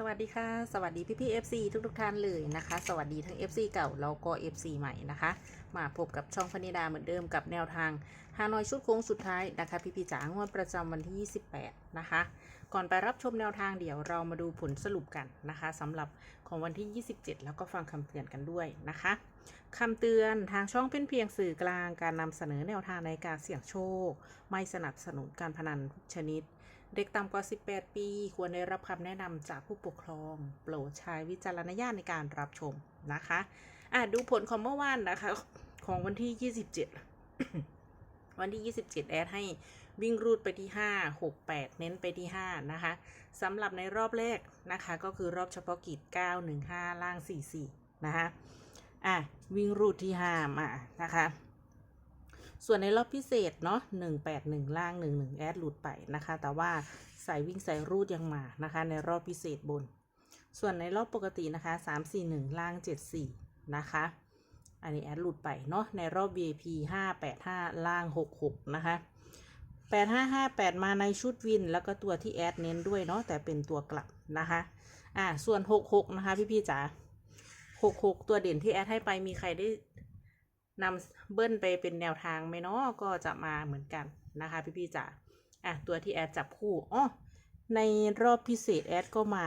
สวัสดีค่ะ สวัสดีพี่พี่ๆ FC ทุกทุกท่านเลยนะคะ สวัสดีทั้ง FC เก่าแล้วก็ FC ใหม่นะคะ มาพบกับช่องพนิดาเหมือนเดิมกับแนวทางฮานอยชุดโค้งสุดท้ายนะคะ พี่พี่จ๋างวดประจำวันที่ 28 นะคะ ก่อนไปรับชมแนวทางเดี๋ยวเรามาดูผลสรุปกันนะคะสำหรับของวันที่ 27 แล้วก็ฟังคำเตือนกันด้วยนะคะคำเตือนทางช่องเป็นเพียงสื่อกลางการนำเสนอแนวทางในการเสี่ยงโชค ไม่สนับสนุนการพนันทุกชนิด เด็กต่ำกว่า 18 ปี ควรได้รับคำแนะนำจากผู้ปกครอง โปรดใช้วิจารณญาณในการรับชมนะคะอะดูผลของเมื่อวานนะคะ ของวันที่ 27 วันที่ 27 แอดให้วิ่งรูดไปที่ 5 6 8 เน้นไปที่ 5 นะคะสำหรับในรอบแรกนะคะ ก็คือรอบเฉพาะกิจ 915 ล่าง 44 นะคะอะวิ่งรูดที่5มานะคะ ส่วนในรอบพิเศษเนาะ181 ล่าง 11 แอดหลุดไปนะคะ แต่ว่าสายวิ่งสายรูดยังมานะคะ ในรอบพิเศษบน ส่วนในรอบปกตินะคะ341 ล่าง 74 นะคะ อันนี้แอดหลุดไปเนาะในรอบ VIP 585 ล่าง 66 นะคะ8558 มาในชุดวิน แล้วก็ตัวที่แอดเน้นด้วยเนาะแต่เป็นตัวกลับนะคะอ่าส่วน 66 นะคะ พี่ๆจ๋า66 ตัวเด่นที่แอดให้ไปมีใครได้ นำเบิ้ลไปเป็นแนวทางไหมเนาะก็จะมาเหมือนกันนะคะพี่ๆจ๋าอะตัวที่แอดจับคู่อ๋อในรอบพิเศษแอดก็มา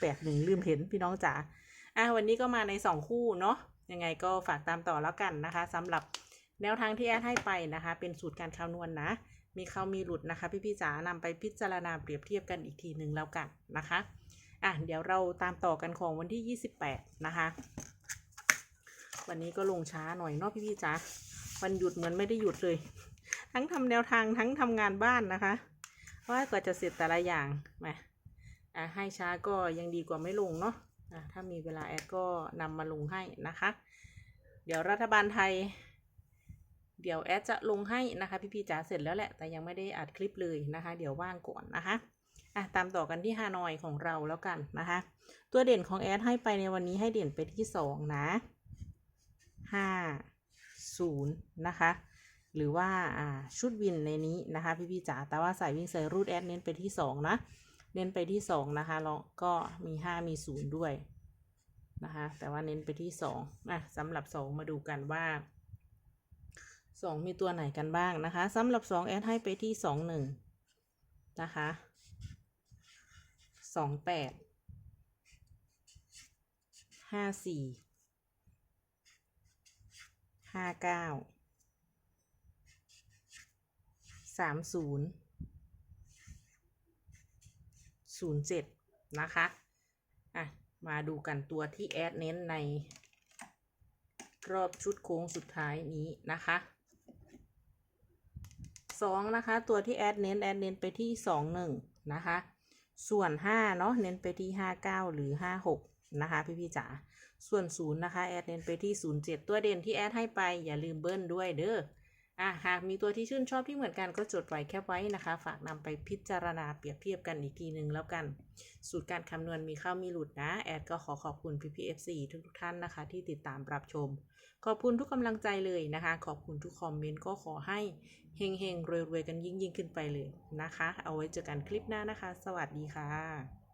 แปดหนึ่งลืมเห็นพี่น้องจ๋าอะวันนี้ก็มาในสองคู่เนาะยังไงก็ฝากตามต่อแล้วกันนะคะสำหรับแนวทางที่แอดให้ไปนะคะ เป็นสูตรการคำนวณนะมีเขามีหลุดนะคะ พี่ๆจ๋านำไปพิจารณาเปรียบเทียบกันอีกทีหนึ่งแล้วกันนะคะอะเดี๋ยวเราตามต่อกันของวันที่ 28 นะคะ วันนี้ก็ลงช้าหน่อยเนาะพี่ๆจ๋าวันหยุดเหมือนไม่ได้หยุดเลย ทั้งทำแนวทางทั้งทำงานบ้านนะคะว่ากว่าจะเสร็จแต่ละอย่างมาอะให้ช้าก็ยังดีกว่าไม่ลงเนาะอะถ้ามีเวลาแอดก็นำมาลงให้นะคะ เดี๋ยวรัฐบาลไทย เดี๋ยวแอดจะลงให้นะคะ พี่ๆจ๋าเสร็จแล้วแหละแต่ยังไม่ได้อัดคลิปเลยนะคะ เดี๋ยวว่างก่อนนะคะอะตามต่อกันที่ฮานอยของเราแล้วกันนะคะ ตัวเด่นของแอดให้ไปในวันนี้ให้เด่นไปที่สองนะ ห้าศูนย์นะคะ หรือว่าชุดวินในนี้นะคะพี่พี่ๆจ๋าแต่ว่าสายวิ่งใส่รูดแอดเน้นไปที่สองนะ เน้นไปที่สองนะคะแล้วก็มีห้ามีศูนย์ด้วยนะคะแต่ว่าเน้นไปที่สองนะสำหรับสองมาดูกันว่าสองมีตัวไหนกันบ้างนะคะสำหรับสองแอดให้ไปที่สองหนึ่งนะคะสองแปดห้าสี่ ห้าเก้าสามศูนย์ศูนย์เจ็ดนะคะ อะ มาดูกันตัวที่แอดเน้นในรอบชุดโค้งสุดท้ายนี้นะคะสองนะคะ ตัวที่แอดเน้นแอดเน้นไปที่สองหนึ่งนะคะ ส่วนห้าเนาะเน้นไปที่ห้าเก้าหรือห้าหก นะคะพี่พี่จ๋า ส่วนศูนย์นะคะแอดเน้นไปที่ศูนย์เจ็ดตัวเด่นที่แอดให้ไปอย่าลืมเบิ้ลด้วยเด้ออะหากมีตัวที่ชื่นชอบที่เหมือนกันก็จดไว้แคปไว้นะคะ ฝากนำไปพิจารณาเปรียบเทียบกันอีกทีหนึ่งแล้วกัน สูตรการคำนวณมีเข้ามีหลุดนะ แอดก็ขอขอบคุณ PPFC ทุกทุกท่านนะคะ ที่ติดตามรับชม ขอบคุณทุกกำลังใจเลยนะคะ ขอบคุณทุกคอมเมนต์ก็ขอให้เฮงๆรวยๆกันยิ่งๆขึ้นไปเลยนะคะ เอาไว้เจอกันคลิปหน้านะคะ สวัสดีค่ะ